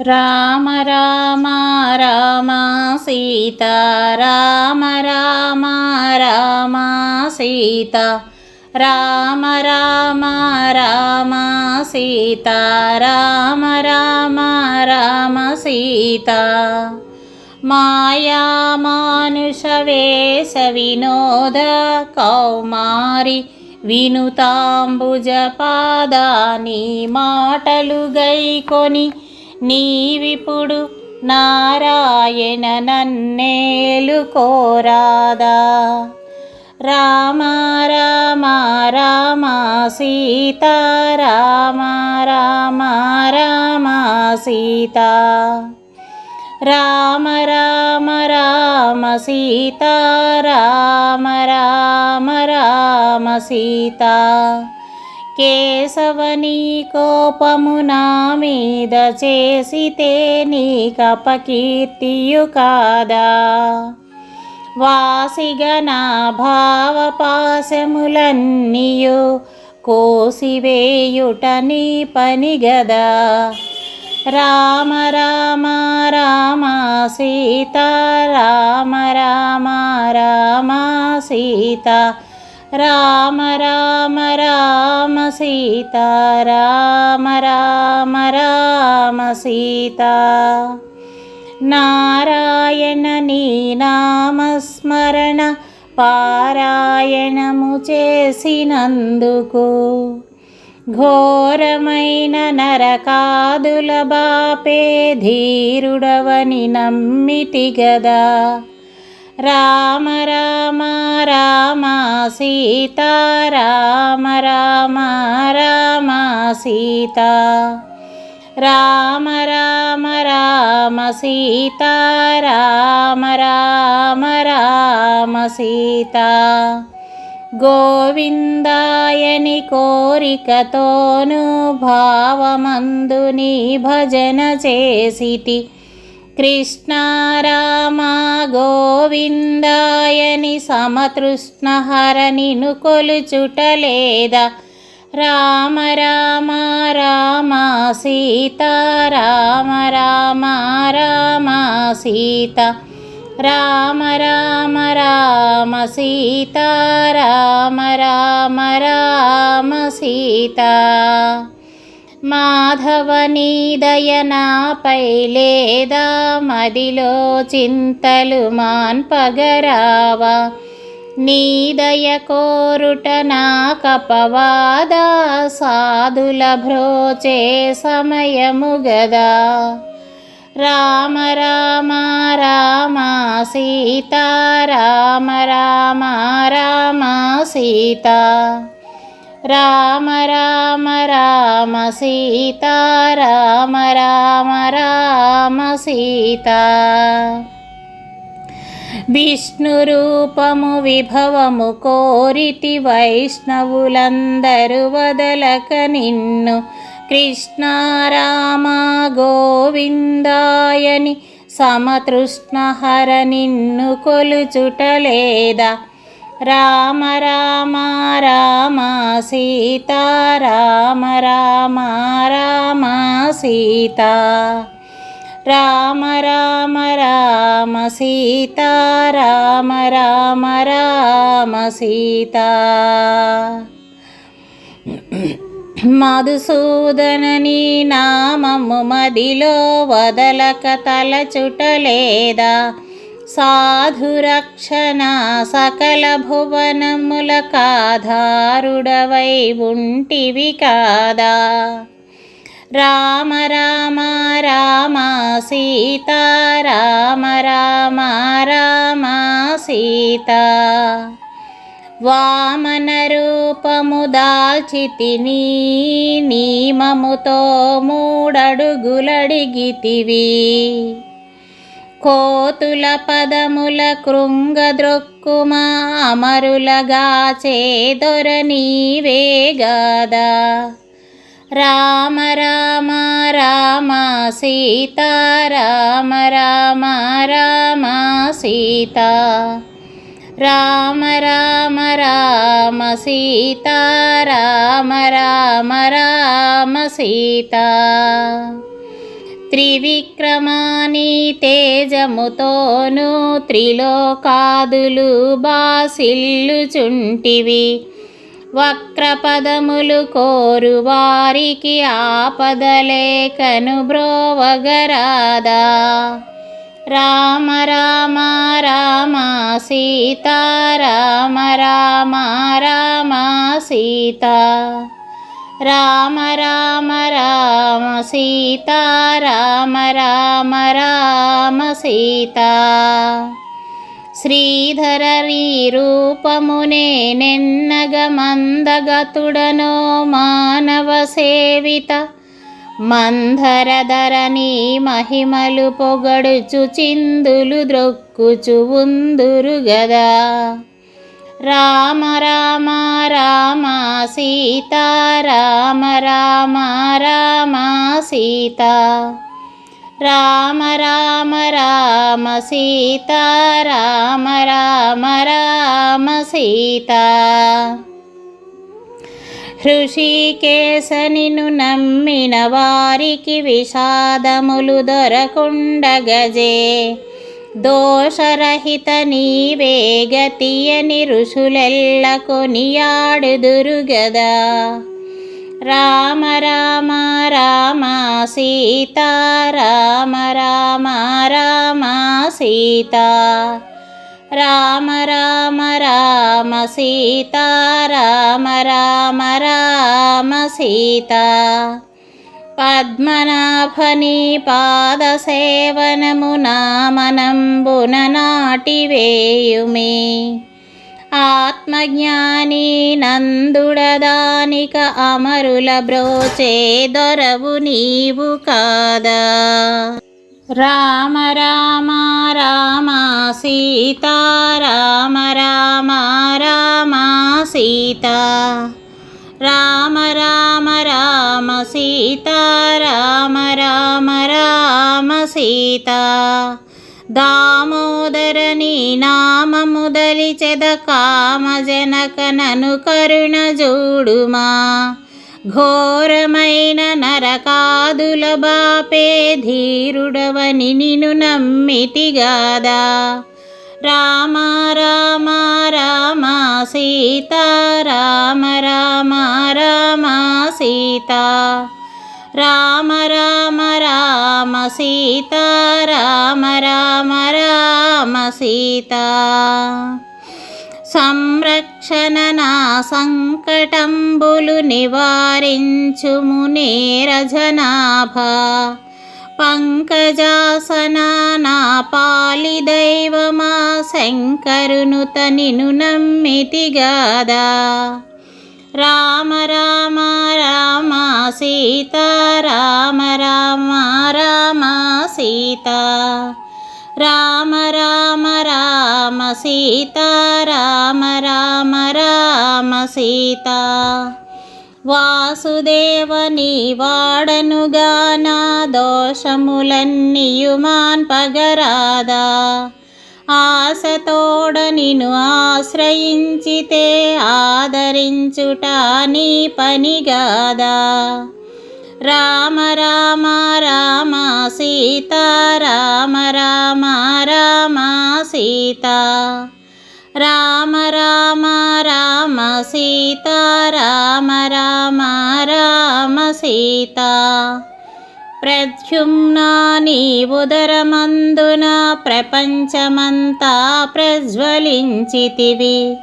రామ రామ రామ సీత రామ రామ రామ సీత. రామ రామ రామ సీత. రామ రామ రామ సీత. మాయా మానుష వేష వినోద కౌమారి వినుతాంబుజ పాదాని మాటలు గైకొని నీవిప్పుడు నారాయణ నన్నేలు కోరాదా? రామ రామ రామ సీత రామ రామ రామ సీత. రామ రామ రామ సీత రామ రామ రామ సీత. కేశవని కోపము నా మీద చేసితే నీకపకీర్తియు కాదా? వాసిగా నా భావపాశములన్నీయు కోసివేయుట నీ పని గదా? రామ రామ రామ సీత రామ రామ రామ సీత రామ రామ రామ సీత రామ రామ రామ సీత. నారాయణ నీ నామస్మరణ పారాయణము చేసినందుకు ఘోరమైన నరకాదుల బాపే ధీరుడవని నమ్మితి గదా. రామ రామ రామ సీత రామ రామ రామ సీత. రామ రామ రామ సీత రామ రామ రామ సీత. గోవిందాయని కోరికతోను భావమందుని భజన చేసితి. కృష్ణ రామ గోవిందాయని సమతృష్ణహరనిను కొలుచుటలేదా? రామ రామ రామ సీత రామ రామ రామ సీత. రామ రామ రామ సీత రామ రామ రామ సీత. మాధవని దయనాపై లేదా మదిలో చింతలు మాన్పగరావా నీదయ కోరుట నా కపవాద సాధుల భ్రోచే సమయము గదా రామ రామ రామ సీత రామ రామ రామ సీత. రామ రామ రామ సీత రామ రామ రామ సీత. విష్ణు రూపము విభవము కోరితి వైష్ణవులందరూ వదలక నిన్ను కృష్ణ రామ గోవిందాయని సమతృష్ణహర నిన్ను కొలుచుటలేదా రామ రామ రామ సీత రామ రామ రామ సీత. రామ రామ రామ సీత రామ రామ రామ సీత. మధుసూదనని నామము మదిలో వదలక తల చుటలేదా సాధురక్షణ సకల భువనముల కాధారుడవై ఉంటివి కాదా? రామ రామ రామ సీత రామ రామ రామ సీత. వామన రూపము దాల్చితిని నీమముతో మూడడుగులడిగితివి. కోతుల పదముల కృంగద్రొక్కుమా అమరులగా చేదొర నీవేగాదా రామ రామ రామ సీత రామ రామ రామ సీత. రామ రామ రామ సీత రామ రామ రామ సీత. త్రివిక్రమాని తేజముతోను త్రిలోకాదులు బాసిల్లుచుంటివి. వక్రపదములు కోరు వారికి ఆపదలేకను బ్రోవగరాదా. రామ రామ రామ సీత రామ రామ రామ సీత. రామ రామ రామ సీత రామ రామ రామ సీత. శ్రీధరీ రూపమునే నెన్నగ మందగతుడనో మానవ సేవిత. మంధరధరని మహిమలు పొగడుచు చిందులు ద్రొక్కుచు ఉందురు గదా. రామ రామ రామ సీత రామ రామ రామ సీతా. రామ రామ రామ సీత రామ రామ రామ సీతా. ఋషికేశనిను నమ్మిన వారికి విషాదములు దొరకుండగజే. దోషరహిత నీవే గతియని ఋషులెల్ల కొనియాడుదురుగదా రామ రామ రామ సీత రామ రామ రామ సీత. రామ రామ రామ సీత రామ రామ రామ సీత. పద్మనాభని పాదసేవనము నామనంబున నాటివేయుమే ఆత్మజ్ఞాని నందుడదానిక అమరుల బ్రోచే దొరవు నీవు కాదా. రామ రామ రామ సీత రామ రామ రామ సీతా. రామ రామ రామ సీత రామ రామ రామ సీత. దామోదర నీ నామముదలి చెద కామజనకనను కరుణ జోడుమా. ఘోరమైన నరకాదుల బాపే ధీరుడవని నిన్ను నమ్మితిగాదా రామ రామ రామ సీత రామ రామ రామ సీత. రామ రామ రామ సీతా రామ రామ రామ సీత. సంరక్షణ నా సంకటంబులు నివారించుము నేరజనాభ. పంకజాసనా దైవమా శంకరును తనిను నమ్మితిగాదా రామ రామ రామ సీత రామ రామ రామ సీత. రామ రామ రామ సీత రామ రామ రామ సీత. వాసుదేవని వాడనుగా నా దోషములన్నీయుమాన్ పగరాదా. ఆశతోడ నిన్ను ఆశ్రయించితే ఆదరించుట నీ పనిగాదా. రామ రామ రామ సీత రామ రామ రామ సీతా. రామ రామ రామ సీత రామ రామ రామ ప్రద్యుమ్నా ప్రద్యుమ్నాని ఉదరమందున ప్రపంచమంతా ప్రజ్వలించితివి.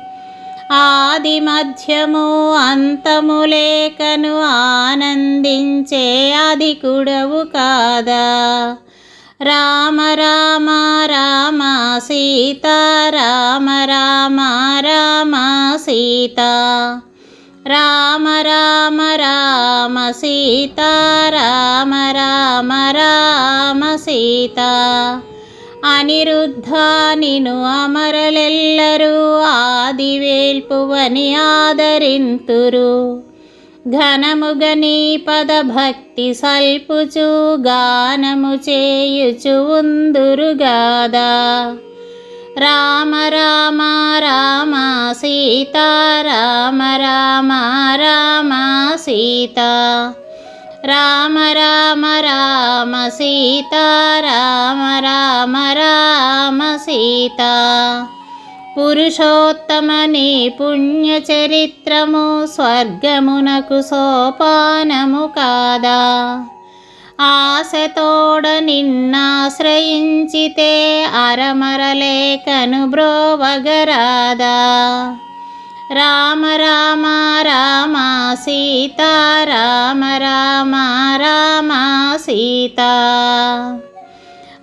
ఆది మధ్యము అంతము లేకను ఆనందించే అది కుడవు కాదా. రామ రామ రామ సీత రామ రామ రామ సీతా. రామ రామ రామ సీతా రామ రామ రామ సీతా. అనిరుద్ధ నిను అమరలెల్లరూ ఆదివేల్పువని ఆదరింతురు. ఘనముగ నీ పద భక్తి సల్పుచు గానము చేయుచు ఉందురుగాదా రామ రామ రామ సీత రామ రామ రామ సీత. రామ రామ రామ సీత రామ రామ రామ సీత. పురుషోత్తమని పుణ్యచరిత్రము స్వర్గమునకు సోపానము కాదా? ఆశతోడ నిన్నాశ్రయించితే అరమరలేకను బ్రోవగరాదా. రామ రామ రామ సీత రామ రామ రామ సీత.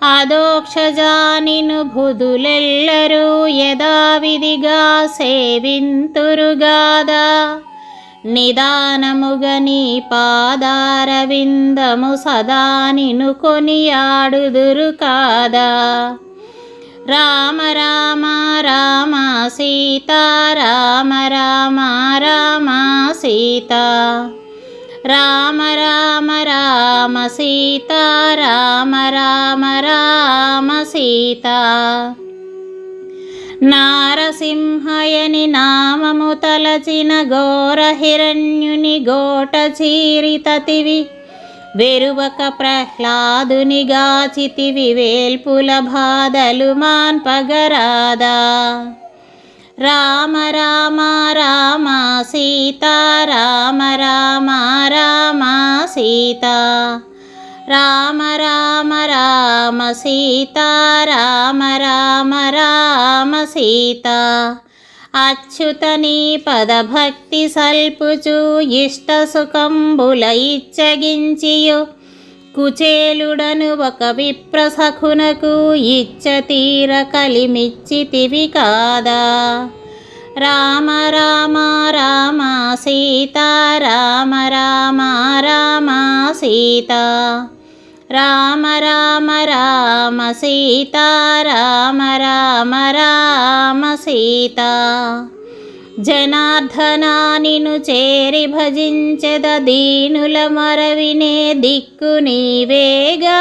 అదోక్షజానిను బుధులెల్లరూ యథావిధిగా సేవింతురుగాదా. నిదానముగని పాదార విందము సదా నిను కొనియాడుదురు కాదా? రామ రామ రామ సీత రామ రామ రామ సీత. రామ రామ రామ సీత రామ రామ రామ సీత. నారసింహయని నామము తలచిన ఘోర హిరణ్యుని గోట చీరితతివి వెరువక ప్రహ్లాదుని గాచితివి వేల్పుల బాధలు మాన్పగరాదా రామ రామ రామ సీత రామ రామ రామ సీత. రామ రామ రామ సీత రామ రామ రామ సీత. అచ్యుతని పదభక్తి సల్పుచు ఇష్ట సుఖంబుల ఇచ్చగించియు. కుచేలుడను ఒక విప్రసఖునకు ఇచ్చ తీర కలిమిచ్చితివి కాదా. రామ రామ రామ సీత రామ రామ రామ సీత. రామ రామ రామ సీత రామ రామ రామ సీత. జనార్దనా నిను చేరి భజించెద దీనుల మరవినే దిక్కు నీవేగా.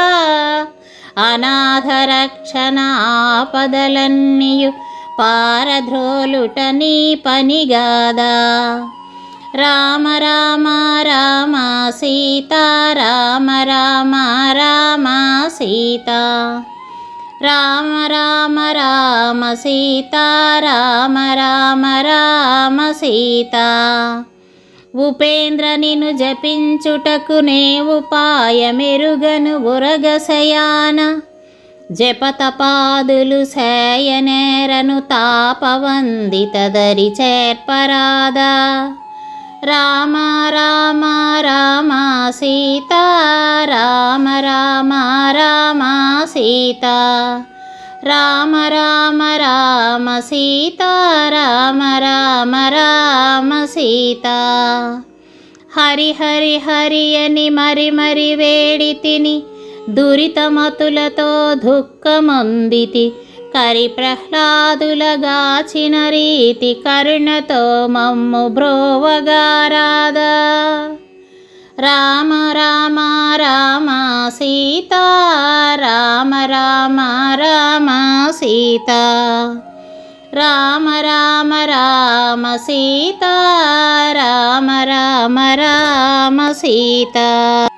అనాథ రక్షణ ఆపదలన్నీయు పారధ్రోలుట నీ పనిగాదా. రామ రామ రామ సీత రామ రామ రామ సీత. రామ రామ రామ సీత రామ రామ రామ సీత. ఉపేంద్ర నిను జపించుటకు నే ఉపాయమెరుగను ఉరగశయాన జపతపాదులు శయనేరను తాపవందితదరి చేర్పరాదా. రామ రామ రామ సీత రామ రామ రామ సీత. రామ రామ రామ సీత రామ రామ రామ సీత. హరి హరి హరి అని మరి మరి వేడి తిని దురితమతులతో దుఃఖమొందితి కరి ప్రహ్లాదులగాచిన రీతి కరుణతో మమ్ము బ్రోవగారాదా. రామ రామ రామ సీత రామ రామ రామ సీత. రామ రామ రామ సీత రామ రామ రామ సీత.